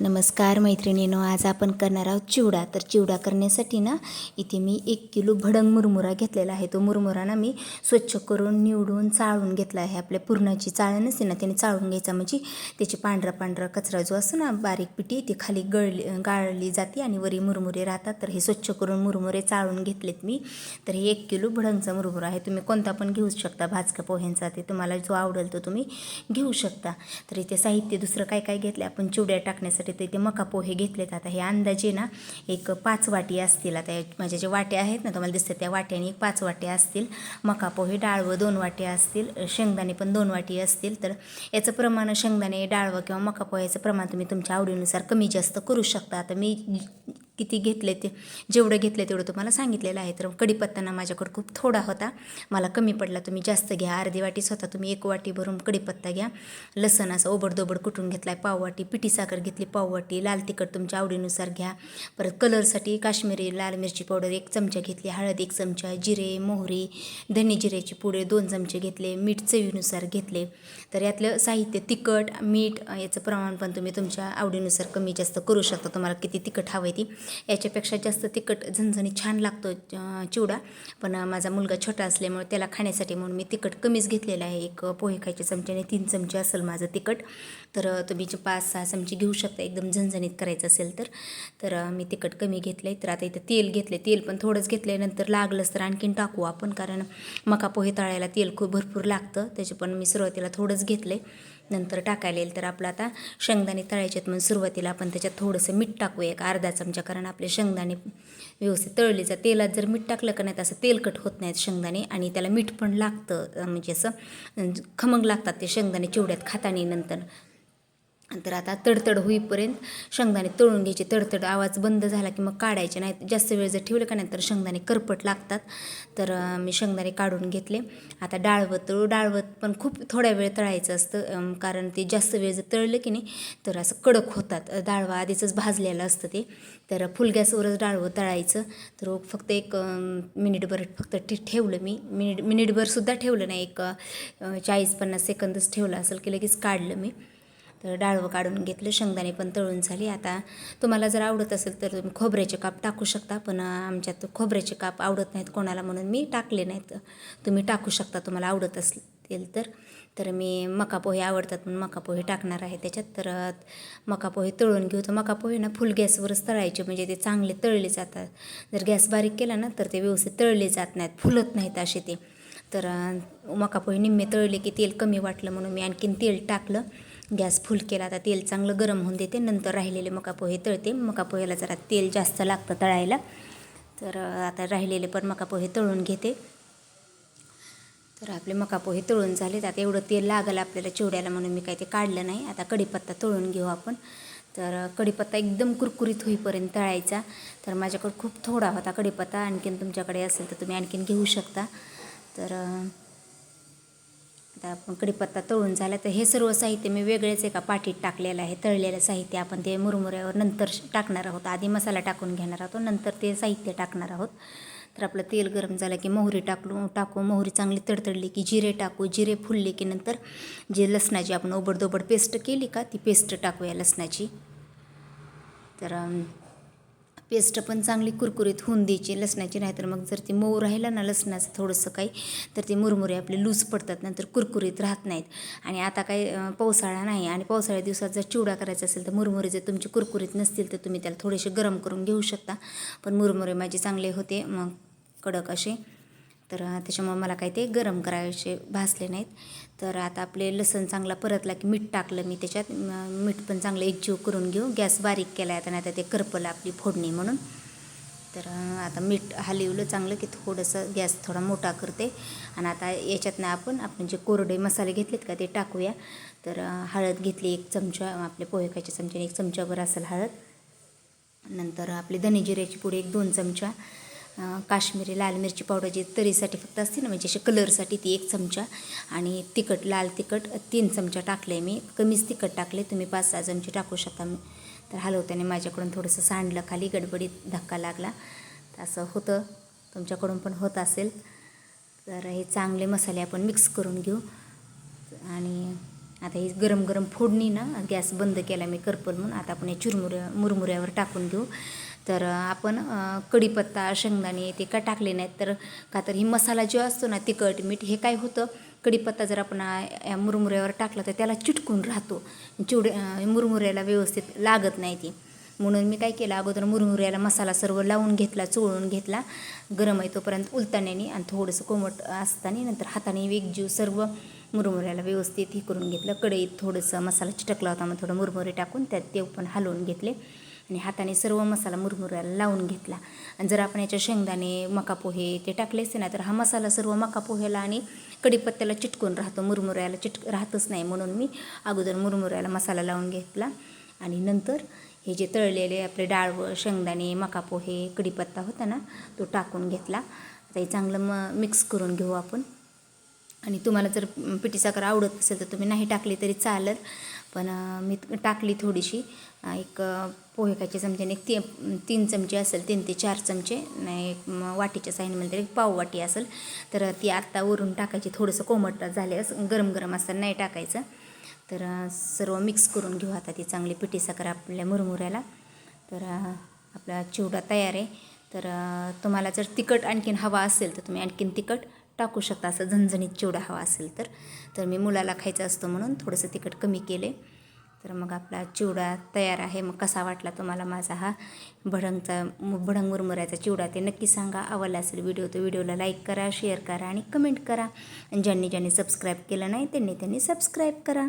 नमस्कार मैत्रिणीनो आज आपण करणार आहोत चिवडा. तर चिवडा करण्यासाठी ना इथे मी एक किलो भडंग मुरमुरा घेतलेला आहे. तो मुरमुरा ना मी स्वच्छ करून निवडून चाळून घेतला आहे. आपल्या पुरणाची चाळण नसते ना त्याने चाळून घ्यायचा. म्हणजे त्याची पांढरा पांढरा कचरा जो असतो ना बारीक पिठी ती खाली गळली गाळली जाते आणि वरी मुरमुरे राहतात. तर हे स्वच्छ करून मुरमुरे चाळून घेतलेत मी. तर हे एक किलो भडंगचा मुरमुरा आहे. तुम्ही कोणता पण घेऊ शकता. भाजका पोह्यांचा ते तुम्हाला जो आवडेल तो तुम्ही घेऊ शकता. तर इथे साहित्य दुसरं काय काय घेतलं आपण चिवड्या टाकण्यासाठी तर इथे मका पोहे घेतलेत आता हे अंदाजे ना एक पाच वाटी असतील आता. या- माझ्या ज्या वाट्या आहेत ना तुम्हाला दिसतात त्या वाट्याने एक पाच वाट्या असतील. मका पोहे डाळवं दोन वाट्या असतील. शेंगदाणे पण दोन वाटी असतील. तर याचं प्रमाण शेंगदाणे डाळवं किंवा मका पोह्याचं प्रमाण तुम्ही तुमच्या आवडीनुसार कमी जास्त करू शकता. आता मी किती घेतले ते जेवढं घेतलं तेवढं तुम्हाला सांगितलेलं आहे. तर कडीपत्ताना माझ्याकडे खूप थोडा होता. मला कमी पडला तुम्ही जास्त घ्या. अर्धी वाटीच होता तुम्ही एक वाटी भरून कडीपत्ता घ्या. लसण असं ओबडदोबड कुटून घेतला आहे पाववाटी पिठी साखर घेतली पाववाटी लाल तिखट तुमच्या आवडीनुसार घ्या. परत कलरसाठी काश्मीरी लाल मिरची पावडर एक चमचा घेतली हळद एक चमचा जिरे मोहरी धने जिऱ्याची पुडे दोन चमचे घेतले मीठ चवीनुसार घेतले. तर यातलं साहित्य तिखट मीठ याचं प्रमाण पण तुम्ही तुमच्या आवडीनुसार कमी जास्त करू शकता. तुम्हाला किती तिखट हवं आहे ती याच्यापेक्षा जास्त तिखट झणझणी छान लागतो चिवडा. पण माझा मुलगा छोटा असल्यामुळे त्याला खाण्यासाठी म्हणून मी तिखट कमीच घेतलेलं आहे. एक पोहे खायच्या चमच्याने तीन चमचे असेल माझं तिखट. तर तुम्ही जे पाच सहा चमचे घेऊ शकता एकदम झणझणीत करायचं असेल तर. तर मी तिखट कमी घेतलं आहे तर आता इथं तेल घेतले तेल पण थोडंच घेतलं आहे नंतर लागलंच तर आणखीन टाकू आपण कारण मका पोहे तळायला तेल खूप भरपूर लागतं. त्याचे पण मी सुरुवातीला थोडंच घेतलं आहे नंतर टाकायला येईल. तर आपलं आता शेंगदाणे तळायचे आहेत म्हणून सुरुवातीला आपण त्याच्यात थोडंसं मीठ टाकू एक अर्धा चमचा कारण आपले शेंगदाणे व्यवस्थित तळले जा तेलात जर मीठ टाकलं का नाही तर असं तेलकट होत नाहीत शेंगदाणे आणि त्याला मीठ पण लागतं. म्हणजे असं खमंग लागतात ते शेंगदाणे चिवड्यात खातानी नंतर. तर आता तडतड होईपर्यंत शेंगदाणे तळून घ्यायचे. तडतड आवाज बंद झाला की मग काढायचे नाही जास्त वेळ जर ठेवलं का नाही तर शेंगदाणे करपट लागतात. तर मी शेंगदाणे काढून घेतले. आता डाळवत तळू डाळवत पण खूप थोड्या वेळ तळायचं असतं कारण ते जास्त वेळ जर तळलं की नाही तर असं कडक होतात. डाळवा आधीचंच भाजलेलं असतं ते. तर फुल गॅसवरच डाळवं तळायचं. तर फक्त एक मिनिटभर फक्त ठे ठेवलं मी. मिनिट मिनिटभरसुद्धा ठेवलं नाही. एक चाळीस पन्नास सेकंदच ठेवलं असेल की लगेच काढलं मी. तर डाळवं काढून घेतलं शेंगदाणे पण तळून झाली. आता तुम्हाला जर आवडत असेल तर तुम्ही खोबऱ्याचे काप टाकू शकता पण आमच्यात खोबऱ्याचे काप आवडत नाहीत कोणाला म्हणून मी टाकले नाहीत. तुम्ही टाकू शकता तुम्हाला आवडत असतील तर. तर मी मका पोहे आवडतात म्हणून मका पोहे टाकणार आहे त्याच्यात. तर मकापोहे मका पोहे तळून घेऊ. तर मका पोहे ना फुल गॅसवरच तळायचे म्हणजे ते चांगले तळले जातात. जर गॅस बारीक केला ना तर ते व्यवस्थित तळले जात नाहीत फुलत नाहीत असे ते. तर मकापोहे मका पोहे निम्मे तळले की तेल कमी वाटलं म्हणून मी आणखीन तेल टाकलं. गॅस फुल केला आता तेल चांगलं गरम होऊन देते. नंतर राहिलेले मका पोहे तळते. मका पोह्याला जरा तेल जास्त लागतं तळायला. तर आता राहिलेले पण मका पोहे तळून घेते. तर आपले मका पोहे तळून झाले आता एवढं तेल लागलं आपल्याला चिवड्याला म्हणून मी काही ते काढलं नाही. आता कढीपत्ता तळून घेऊ आपण. तर कढीपत्ता एकदम कुरकुरीत होईपर्यंत तळायचा. तर माझ्याकडे खूप थोडा होता कढीपत्ता. आणखीन तुमच्याकडे असेल तर तुम्ही आणखीन घेऊ शकता. तर आता आपण कढीपत्ता तळून झाला तर हे सर्व साहित्य मी वेगळेच एका पाठीत टाकलेलं आहे. तळलेलं साहित्य आपण ते मुरमुऱ्यावर नंतर श- टाकणार आहोत. आधी मसाला टाकून घेणार आहोत नंतर ते साहित्य टाकणार आहोत. तर आपलं तेल गरम झालं की मोहरी टाकलो टाकू मोहरी चांगली तडतडली की जिरे टाकू जिरे फुलले की नंतर जे लसणाची आपण ओबडदोबड पेस्ट केली का ती पेस्ट टाकूया लसणाची. तर पेस्ट पण चांगली कुरकुरीत होऊन द्यायची लसणाची नाहीतर मग जर ती मऊ राहिलं ना लसणाचं थोडंसं काही तर ते मुरमुरे आपले लूज पडतात नंतर कुरकुरीत राहत नाहीत. आणि आता काही पावसाळा नाही आणि पावसाळ्या दिवसात जर चिवडा करायचा असेल तर मुरमुरे जर तुमचे कुरकुरीत नसतील तर तुम्ही त्याला थोडेसे गरम करून घेऊ शकता. पण मुरमुरे माझे चांगले होते मग कडक असे. तर त्याच्यामुळं त्याच्यामुळे मला काही ते गरम करायचे भासले नाहीत. तर आता आपले लसण चांगला परतला की मीठ टाकलं मी त्याच्यात. मीठ पण चांगलं एकजीव करून घेऊ. गॅस बारीक केला आहे आता नाही ते करपलं आपली फोडणी म्हणून. तर आता मीठ हलवलं चांगलं की थोडंसं गॅस थोडा मोठा करते. आणि आता याच्यातनं आपण आपण जे कोरडे मसाले घेतलेत का ते टाकूया. तर हळद घेतली एक चमचा आपले पोहे खायच्या चमच्याने एक चमचाभर असेल हळद. नंतर आपली धने जिऱ्याची पुढे एक दोन चमचा. काश्मीरी लाल मिरची पावडर जी तरीसाठी फक्त असते ना म्हणजे असे कलरसाठी ती एक चमचा आणि तिखट लाल तिखट तीन चमचा टाकले मी. कमीच तिखट टाकले तुम्ही पाच सहा चमचे टाकू शकता. तर हलवताना माझ्याकडून थोडंसं सांडलं खाली गडबडीत धक्का लागला. तर असं होतं तुमच्याकडून पण होत असेल. तर हे चांगले मसाले आपण मिक्स करून घेऊ. आणि आता ही गरम गरम फोडणी ना गॅस बंद केला मी करपल म्हणून आता आपण हे चुरमुऱ्या मुरमुऱ्यावर टाकून घेऊ. तर आपण कढीपत्ता शेंगदाणे ते का टाकले नाहीत तर का तर ही मसाला जो असतो ना तिखट मीठ हे काय होतं? कढीपत्ता जर आपण या मुरमुऱ्यावर टाकला तर त्याला चिटकून राहतो. चिवडे मुरमुऱ्याला व्यवस्थित लागत नाही ती. म्हणून मी काय केलं अगोदर मुरमुऱ्याला मसाला सर्व लावून घेतला चोळून घेतला गरम आहे तोपर्यंत उलताण्याने आणि थोडंसं कोमट असताना नंतर हाताने वेगजीव सर्व मुरमुऱ्याला व्यवस्थित हे करून घेतलं. कढईत थोडंसं मसाला चिटकला होता मग थोडं मुरमुरे टाकून त्यात ते पण हलवून घेतले. आणि हाताने सर्व मसाला मुरमुऱ्याला लावून घेतला. आणि जर आपण याच्या शेंगदाणे मका पोहे ते टाकले असते ना तर हा मसाला सर्व मका पोह्याला आणि कढीपत्त्याला चिटकून राहतो. मुरमुऱ्याला चिटक राहतच नाही म्हणून मी अगोदर मुरमुऱ्याला मसाला लावून घेतला. आणि नंतर हे जे तळलेले आपले डाळवं शेंगदाणे मका पोहे कढीपत्ता होता ना तो टाकून घेतला. आता हे चांगलं म मिक्स करून घेऊ आपण. आणि तुम्हाला जर पिठी साखर आवडत असेल तर तुम्ही नाही टाकली तरी चालेल. पण मी टाकली थोडीशी. एक पोहे खायच्या चमच्याने एक ती तीन चमचे असेल तीन ते चार चमचे. नाही एक वाटीच्या साईनमध्ये तर एक पाववाटी असेल. तर ती आत्ता वरून टाकायची. थोडंसं कोमट झाले असं गरम गरम असताना नाही टाकायचं. तर सर्व मिक्स करून घेऊ आता ती चांगली पिठी साखर आपल्या मुरमुऱ्याला. तर आपला चिवडा तयार आहे. तर तुम्हाला जर तिखट आणखीन हवा असेल तर तुम्ही आणखीन तिखट टाकू शकता. असं झणझणीत चिवडा हवा असेल तर. तर मी मुलाला खायचं असतो म्हणून थोडंसं तिखट कमी केले. तर मग आपला चिवडा तयार आहे. मग कसा वाटला तुम्हाला माझा हा भडंगचा भडंग मुरमुऱ्याचा चिवडा ते नक्की सांगा. आवडला असेल व्हिडिओ तर व्हिडिओला लाईक करा शेअर करा आणि कमेंट करा. आणि ज्यांनी ज्यांनी सबस्क्राईब केलं नाही त्यांनी त्यांनी सबस्क्राईब करा.